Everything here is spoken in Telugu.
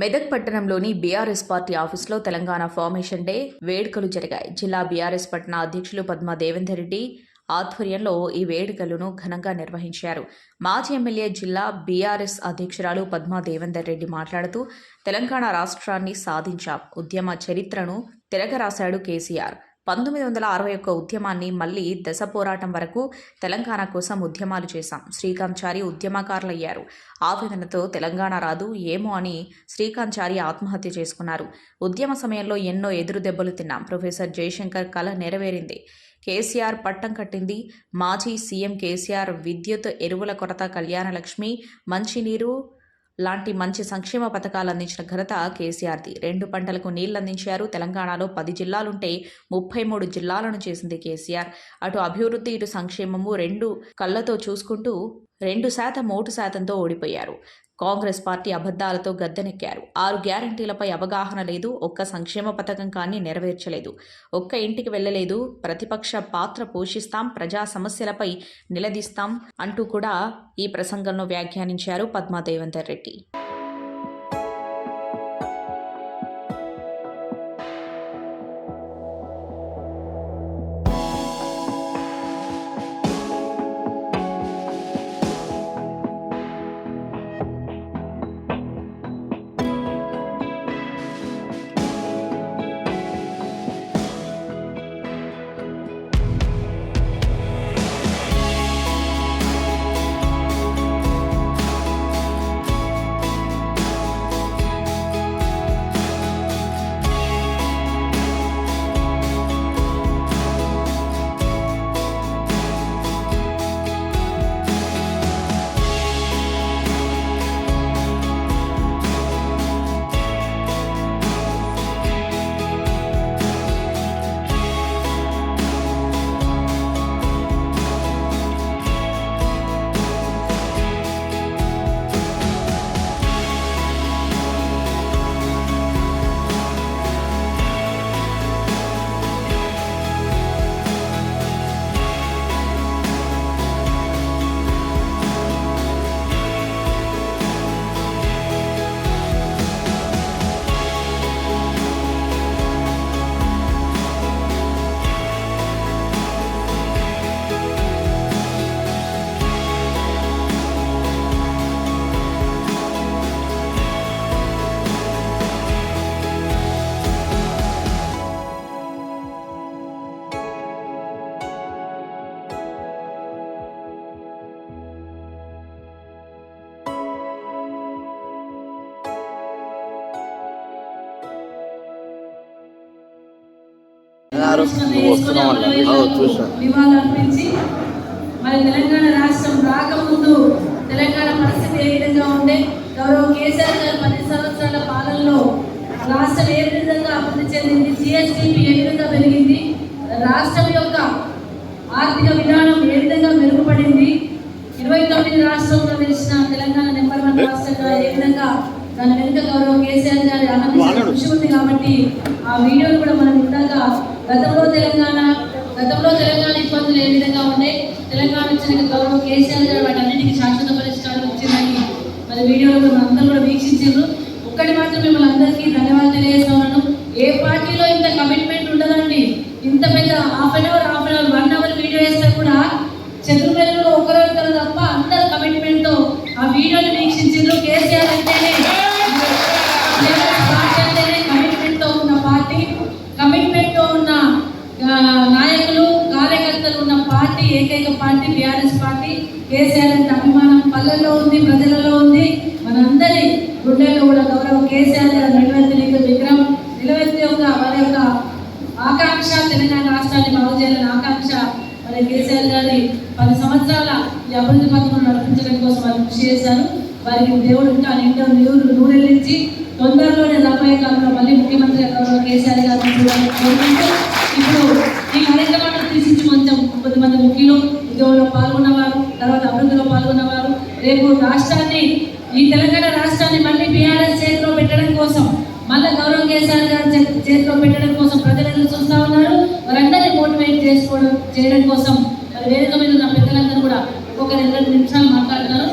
మెదక్ పట్టణంలోని బీఆర్ఎస్ పార్టీ ఆఫీసులో తెలంగాణ ఫార్మేషన్ డే వేడుకలు జరిగాయి. జిల్లా బీఆర్ఎస్ పట్టణ అధ్యక్షులు పద్మా దేవేందర్ రెడ్డి ఆధ్వర్యంలో ఈ వేడుకలను ఘనంగా నిర్వహించారు. మాజీ ఎమ్మెల్యే జిల్లా బీఆర్ఎస్ అధ్యక్షురాలు పద్మా దేవేందర్ రెడ్డి మాట్లాడుతూ తెలంగాణ రాష్ట్రాన్ని సాధించాం. ఉద్యమ చరిత్రను తిరగరాశాడు కేసీఆర్. పంతొమ్మిది వందల అరవై ఒక్క ఉద్యమాన్ని మళ్ళీ దశ పోరాటం వరకు తెలంగాణ కోసం ఉద్యమాలు చేశాం. శ్రీకాంత్చారి ఉద్యమకారులయ్యారు. ఆవేదనతో తెలంగాణ రాదు ఏమో అని శ్రీకాంచారి ఆత్మహత్య చేసుకున్నారు. ఉద్యమ సమయంలో ఎన్నో ఎదురు దెబ్బలు తిన్నాం. ప్రొఫెసర్ జయశంకర్ కళ నెరవేరింది. కేసీఆర్ పట్టం కట్టింది. మాజీ సీఎం కేసీఆర్ విద్యుత్ ఎరువుల కొరత కళ్యాణలక్ష్మి మంచినీరు లాంటి మంచి సంక్షేమ పథకాలు అందించిన ఘనత కేసీఆర్ది. రెండు పంటలకు నీళ్ళు అందించారు. తెలంగాణలో పది జిల్లాలుంటే ముప్పై మూడు జిల్లాలను చేసింది కేసీఆర్. అటు అభివృద్ధి ఇటు సంక్షేమము రెండు కళ్ళతో చూసుకుంటూ రెండు శాతం ఓటు శాతంతో ఓడిపోయారు. కాంగ్రెస్ పార్టీ అబద్ధాలతో గద్దెనెక్కారు. ఆరు గ్యారంటీలపై అవగాహన లేదు. ఒక్క సంక్షేమ పథకం కానీ నెరవేర్చలేదు. ఒక్క ఇంటికి వెళ్ళలేదు. ప్రతిపక్ష పాత్ర పోషిస్తాం. ప్రజా సమస్యలపై నిలదీస్తాం అంటూ కూడా ఈ ప్రసంగంలో వ్యాఖ్యానించారు పద్మా దేవేందర్ రెడ్డి. నువ్వు వస్తున్నావు అన్న చూసాను నివాళులర్పించి మరి తెలంగాణ రాష్ట్రం రాకముందు తెలంగాణ పరిస్థితి ఏ విధంగా ఉండే గౌరవ కేసీఆర్ గారి పది సంవత్సరాల పాలనలో రాష్ట్రం ఏ విధంగా అభివృద్ధి చెందింది జిఎస్టిపి ఏ విధంగా పెరిగింది రాష్ట్రం యొక్క ఆర్థిక విధానం ఏ విధంగా మెరుగుపడింది ఇరవై తొమ్మిది రాష్ట్రంలో నిలిచిన తెలంగాణ నెంబర్ వన్ రాష్ట్రంగా ఏ విధంగా దాని వెనుక గౌరవ కేసీఆర్ గారి అనంత కృషి ఉంది కాబట్టి ఆ వీడియోలు కూడా మనం ఇందాక గతంలో తెలంగాణ గతంలో తెలంగాణ ఇబ్బందులు ఏ విధంగా ఉండే తెలంగాణ వచ్చిన గౌరవ కేసీఆర్ గారు వాటన్నిటికీ శాశ్వత పరిష్కారం వచ్చిందని మరి వీడియోలో మన అందరూ కూడా వీక్షించారు. ఒక్కటి మాత్రం మిమ్మల్ని అందరికీ ధన్యవాదాలు తెలియజేస్తున్నాను. ఏ పార్టీలో ఇంత కమిట్మెంట్ ఉండదండి? ఇంత పెద్ద half an hour half an hour one hour video వేస్తే కూడా చంద్రబాబు ఏకైక పార్టీ బీఆర్ఎస్ పార్టీ. కేసీఆర్ అంటే అభిమానం. పల్లెల్లో ఉంది ప్రజలలో ఉంది. మనందరి గుండెల్లో కూడా గౌరవ కేసీఆర్ గారు నిలవెత్తి విగ్రహం నిలవెత్తి యొక్క వారి యొక్క ఆకాంక్ష తెలంగాణ రాష్ట్రాన్ని బాగు చేయాలని ఆకాంక్ష మరి కేసీఆర్ గారి పది సంవత్సరాల ఈ అభివృద్ధి పథకం నడిపించడం కోసం వారు కృషి చేశారు. వారికి దేవుడు ఇంకా నిండా నీరు నూనెల్లించి తొందరలోనే రాబోయే కాలంలో మళ్ళీ ముఖ్యమంత్రి గౌరవ కేసీఆర్ గారు ఇప్పుడు ఈ కొంతమంది ముఖ్యులు ఉద్యోగంలో పాల్గొన్నవారు తర్వాత అభివృద్ధిలో పాల్గొన్నవారు. రేపు రాష్ట్రాన్ని ఈ తెలంగాణ రాష్ట్రాన్ని మళ్ళీ బీఆర్ఎస్ చేతిలో పెట్టడం కోసం మళ్ళీ గౌరవ కేసీఆర్ గారి చేతిలో పెట్టడం కోసం ప్రజలు ఎదురు చూస్తా ఉన్నారు. వారందరినీ మోటివేట్ చేసుకోవడం చేయడం కోసం మరి వేదిక మీద ఉన్న పెద్దలందరూ కూడా ఒక రెండు నిమిషాలు మాట్లాడుతున్నారు